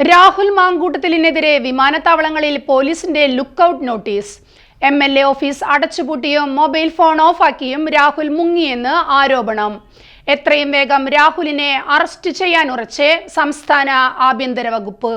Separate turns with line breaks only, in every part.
രാഹുൽ മാങ്കൂട്ടത്തിലിനെതിരെ വിമാനത്താവളങ്ങളിൽ പോലീസിന്റെ lookout notice. M L A office അടച്ചുപൂട്ടിയും mobile phone ഓഫാക്കിയും രാഹുൽ മുങ്ങിയെന്ന് ആരോപണം. എത്രയും വേഗം രാഹുലിനെ അറസ്റ്റ് ചെയ്യാൻ ഉറച്ച് സംസ്ഥാന ആഭ്യന്തര വകുപ്പ്.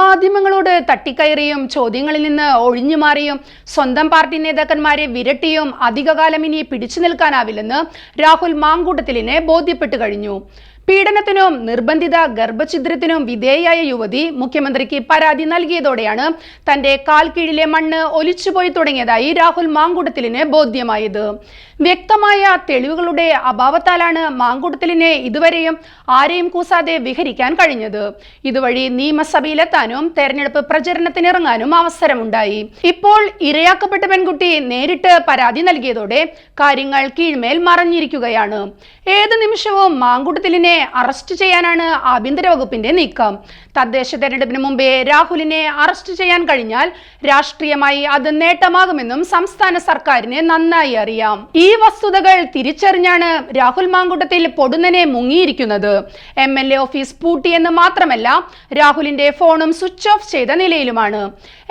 മാധ്യമങ്ങളോട് തട്ടിക്കയറിയും ചോദ്യങ്ങളിൽ നിന്ന് ഒഴിഞ്ഞു മാറിയും സ്വന്തം പാർട്ടി നേതാക്കന്മാരെ വിരട്ടിയും അധികകാലം ഇനി പിടിച്ചു നിൽക്കാനാവില്ലെന്ന് രാഹുൽ മാങ്കൂട്ടത്തിലിനെ ബോധ്യപ്പെട്ടു കഴിഞ്ഞു. പീഡനത്തിനും നിർബന്ധിത ഗർഭഛിദ്രത്തിനും വിധേയയായ യുവതി മുഖ്യമന്ത്രിക്ക് പരാതി നൽകിയതോടെയാണ് തന്റെ കാൽ കീഴിലെ മണ്ണ് ഒലിച്ചുപോയി തുടങ്ങിയതായി രാഹുൽ മാങ്കുടത്തിലിന് ബോധ്യമായത്. വ്യക്തമായ തെളിവുകളുടെ അഭാവത്താലാണ് മാങ്കുടത്തിലിനെ ഇതുവരെയും ആരെയും കൂസാതെ വിഹരിക്കാൻ കഴിഞ്ഞത്. ഇതുവഴി നിയമസഭയിലെത്താനും തെരഞ്ഞെടുപ്പ് പ്രചരണത്തിനിറങ്ങാനും അവസരമുണ്ടായി. ഇപ്പോൾ ഇരയാക്കപ്പെട്ട പെൺകുട്ടി നേരിട്ട് പരാതി നൽകിയതോടെ കാര്യങ്ങൾ കീഴ്മേൽ മറഞ്ഞിരിക്കുകയാണ്. ഏത് നിമിഷവും മാങ്കൂട്ടത്തിലിനെ അറസ്റ്റ് ചെയ്യാനാണ് ആഭ്യന്തര വകുപ്പിന്റെ നീക്കം. തദ്ദേശ തെരഞ്ഞെടുപ്പിന് മുമ്പേ രാഹുലിനെ അറസ്റ്റ് ചെയ്യാൻ കഴിഞ്ഞാൽ രാഷ്ട്രീയമായി അത് നേട്ടമാകുമെന്നും സംസ്ഥാന സർക്കാരിന് നന്നായി അറിയാം. ഈ വസ്തുതകൾ തിരിച്ചറിഞ്ഞാണ് രാഹുൽ മാങ്കുട്ടത്തിൽ പൊടുന്നനെ മുങ്ങിയിരിക്കുന്നത്. എം എൽ എ ഓഫീസ് പൂട്ടിയെന്ന് മാത്രമല്ല രാഹുലിന്റെ ഫോണും സ്വിച്ച് ഓഫ് ചെയ്ത നിലയിലുമാണ്.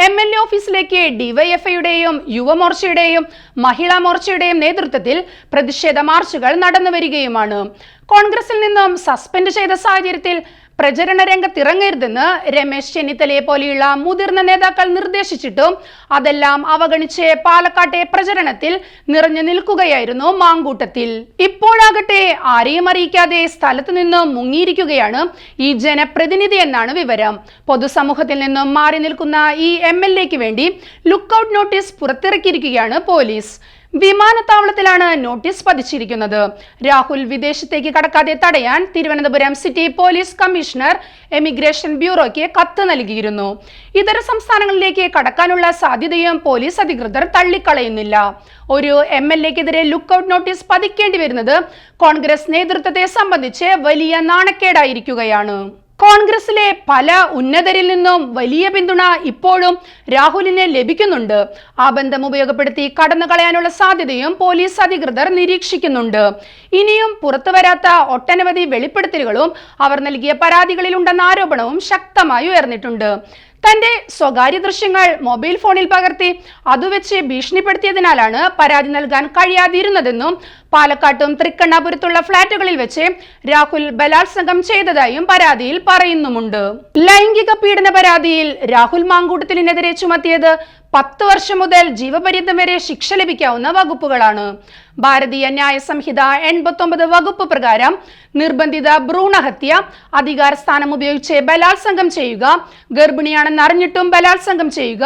എം എൽ എ ഓഫീസിലേക്ക് ഡിവൈഎഫ്ഐയുടെയും യുവമോർച്ചയുടെയും മഹിളാ മോർച്ചയുടെയും നേതൃത്വത്തിൽ പ്രതിഷേധ മാർച്ചുകൾ നടന്നു വരികയുമാണ് കോൺഗ്രസിൽ നിന്നും സസ്പെൻഡ് ചെയ്ത സാഹചര്യത്തിൽ പ്രചരണ രംഗത്തിറങ്ങരുതെന്ന് രമേശ് ചെന്നിത്തലയെ പോലെയുള്ള മുതിർന്ന നേതാക്കൾ നിർദ്ദേശിച്ചിട്ടും അതെല്ലാം അവഗണിച്ച് പാലക്കാട്ടെ പ്രചരണത്തിൽ നിറഞ്ഞു നിൽക്കുകയായിരുന്നു മാങ്കൂട്ടത്തിൽ. ഇപ്പോഴാകട്ടെ ആരെയും അറിയിക്കാതെ സ്ഥലത്തു നിന്നും മുങ്ങിയിരിക്കുകയാണ് ഈ ജനപ്രതിനിധി എന്നാണ് വിവരം. പൊതുസമൂഹത്തിൽ നിന്നും മാറി നിൽക്കുന്ന ഈ എം വേണ്ടി ലുക്കൌട്ട് നോട്ടീസ് പുറത്തിറക്കിയിരിക്കുകയാണ് പോലീസ്. വിമാനത്താവളത്തിലാണ് നോട്ടീസ് പതിച്ചിരിക്കുന്നത്. രാഹുൽ വിദേശത്തേക്ക് കടക്കാതെ തടയാൻ Thiruvananthapuram city police commissioner emigration ബ്യൂറോയ്ക്ക് കത്ത് നൽകിയിരുന്നു. ഇതര സംസ്ഥാനങ്ങളിലേക്ക് കടക്കാനുള്ള സാധ്യതയും പോലീസ് അധികൃതർ തള്ളിക്കളയുന്നില്ല. ഒരു എം എൽ എക്കെതിരെ ലുക്കൌട്ട് നോട്ടീസ് പതിക്കേണ്ടി വരുന്നത് കോൺഗ്രസ് നേതൃത്വത്തെ സംബന്ധിച്ച് വലിയ നാണക്കേടായിരിക്കുകയാണ്. കോൺഗ്രസിലെ പല ഉന്നതരിൽ നിന്നും വലിയ പിന്തുണ ഇപ്പോഴും രാഹുലിന് ലഭിക്കുന്നുണ്ട്. ആ ബന്ധം ഉപയോഗപ്പെടുത്തി കടന്നു കളയാനുള്ള സാധ്യതയും പോലീസ് അധികൃതർ നിരീക്ഷിക്കുന്നുണ്ട്. ഇനിയും പുറത്തുവരാത്ത ഒട്ടനവധി വെളിപ്പെടുത്തലുകളും അവർ നൽകിയ പരാതികളിലുണ്ടെന്ന ആരോപണവും ശക്തമായി ഉയർന്നിട്ടുണ്ട്. തന്റെ സ്വകാര്യ ദൃശ്യങ്ങൾ മൊബൈൽ ഫോണിൽ പകർത്തി അതുവെച്ച് ഭീഷണിപ്പെടുത്തിയതിനാലാണ് പരാതി നൽകാൻ കഴിയാതിരുന്നതെന്നും പാലക്കാട്ടും തൃക്കണ്ണാപുരത്തുള്ള ഫ്ളാറ്റുകളിൽ വെച്ച് രാഹുൽ ബലാത്സംഗം ചെയ്തതായും പരാതിയിൽ പറയുന്നുമുണ്ട്. ലൈംഗിക പീഡന പരാതിയിൽ രാഹുൽ മാങ്കൂട്ടത്തിനെതിരെ ചുമത്തിയത് പത്ത് വർഷം മുതൽ ജീവപര്യന്തം വരെ ശിക്ഷ ലഭിക്കാവുന്ന വകുപ്പുകളാണ്. ഭാരതീയ ന്യായ സംഹിത എൺപത്തൊമ്പത് വകുപ്പ് പ്രകാരം നിർബന്ധിത ഭ്രൂണഹത്യ അധികാര സ്ഥാനം ഉപയോഗിച്ച് ബലാത്സംഗം ചെയ്യുക ഗർഭിണിയാണെന്ന് അറിഞ്ഞിട്ടും ബലാത്സംഗം ചെയ്യുക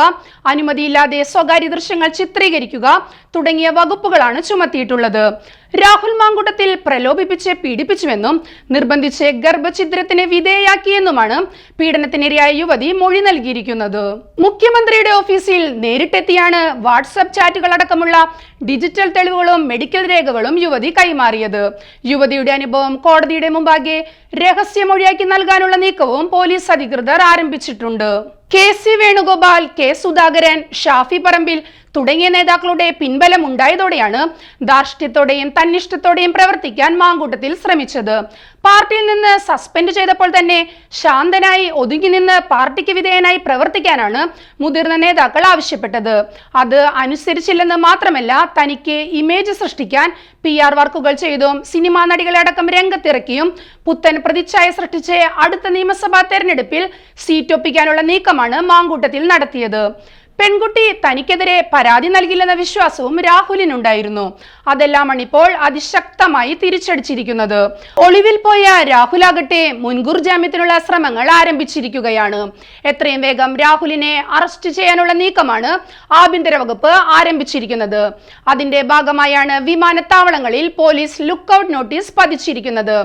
അനുമതിയില്ലാതെ സ്വകാര്യ ദൃശ്യങ്ങൾ ചിത്രീകരിക്കുക തുടങ്ങിയ വകുപ്പുകളാണ് ചുമത്തിയിട്ടുള്ളത്. രാഹുൽ മാങ്കുട്ടത്തിൽ പ്രലോഭിപ്പിച്ച് പീഡിപ്പിച്ചുവെന്നും നിർബന്ധിച്ച് ഗർഭഛിദ്രത്തിന് വിധേയാക്കിയെന്നുമാണ് പീഡനത്തിനിരയായ യുവതി മൊഴി നൽകിയിരിക്കുന്നത്. മുഖ്യമന്ത്രിയുടെ ഓഫീസിൽ നേരിട്ടെത്തിയാണ് വാട്സപ്പ് ചാറ്റുകൾ അടക്കമുള്ള ഡിജിറ്റൽ തെളിവുകളും മെഡിക്കൽ രേഖകളും യുവതി കൈമാറിയത്. യുവതിയുടെ അനുഭവം കോടതിയുടെ മുമ്പാകെ രഹസ്യമൊഴിയാക്കി നൽകാനുള്ള നീക്കവും പോലീസ് അധികൃതർ ആരംഭിച്ചിട്ടുണ്ട്. K C Venugopal K Sudhakaran Shafi Parambil തുടങ്ങിയ നേതാക്കളുടെ പിൻബലം ഉണ്ടായതോടെയാണ് ധാർഷ്ട്യത്തോടെയും തന്നിഷ്ടത്തോടെയും പ്രവർത്തിക്കാൻ മാങ്കൂട്ടത്തിൽ ശ്രമിച്ചത്. പാർട്ടിയിൽ നിന്ന് സസ്പെൻഡ് ചെയ്തപ്പോൾ തന്നെ ശാന്തനായി ഒതുങ്ങി നിന്ന് പാർട്ടിക്ക് വിധേയനായി പ്രവർത്തിക്കാനാണ് മുതിർന്ന നേതാക്കൾ ആവശ്യപ്പെട്ടത്. അത് അനുസരിച്ചില്ലെന്ന് മാത്രമല്ല തനിക്ക് ഇമേജ് സൃഷ്ടിക്കാൻ പി ആർ വർക്കുകൾ ചെയ്തും സിനിമാ നടികളെ അടക്കം രംഗത്തിറക്കിയും പുത്തൻ പ്രതിച്ഛായ സൃഷ്ടിച്ച് അടുത്ത നിയമസഭാ തെരഞ്ഞെടുപ്പിൽ സീറ്റ് ഒപ്പിക്കാനുള്ള നീക്കമാണ് മാങ്കൂട്ടത്തിൽ നടത്തിയത്. പെൺകുട്ടി തനിക്കെതിരെ പരാതി നൽകില്ലെന്ന വിശ്വാസവും രാഹുലിനുണ്ടായിരുന്നു. അതെല്ലാമാണ് ഇപ്പോൾ അതിശക്തമായി തിരിച്ചടിച്ചിരിക്കുന്നത്. ഒളിവിൽ പോയ രാഹുലാകട്ടെ മുൻകൂർ ജാമ്യത്തിനുള്ള ശ്രമങ്ങൾ ആരംഭിച്ചിരിക്കുകയാണ്. എത്രയും വേഗം രാഹുലിനെ അറസ്റ്റ് ചെയ്യാനുള്ള നീക്കമാണ് ആഭ്യന്തര വകുപ്പ് ആരംഭിച്ചിരിക്കുന്നത്. അതിന്റെ ഭാഗമായാണ് വിമാനത്താവളങ്ങളിൽ പോലീസ് ലുക്കൌട്ട് നോട്ടീസ് പതിച്ചിരിക്കുന്നത്.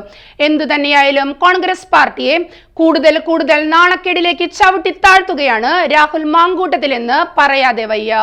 എന്തു തന്നെയായാലും കോൺഗ്രസ് പാർട്ടിയെ കൂടുതൽ കൂടുതൽ നാണക്കേടിലേക്ക് ചവിട്ടി താഴ്ത്തുകയാണ് രാഹുൽ മാങ്കൂട്ടത്തിലെന്ന് പറയാതെ വയ്യ.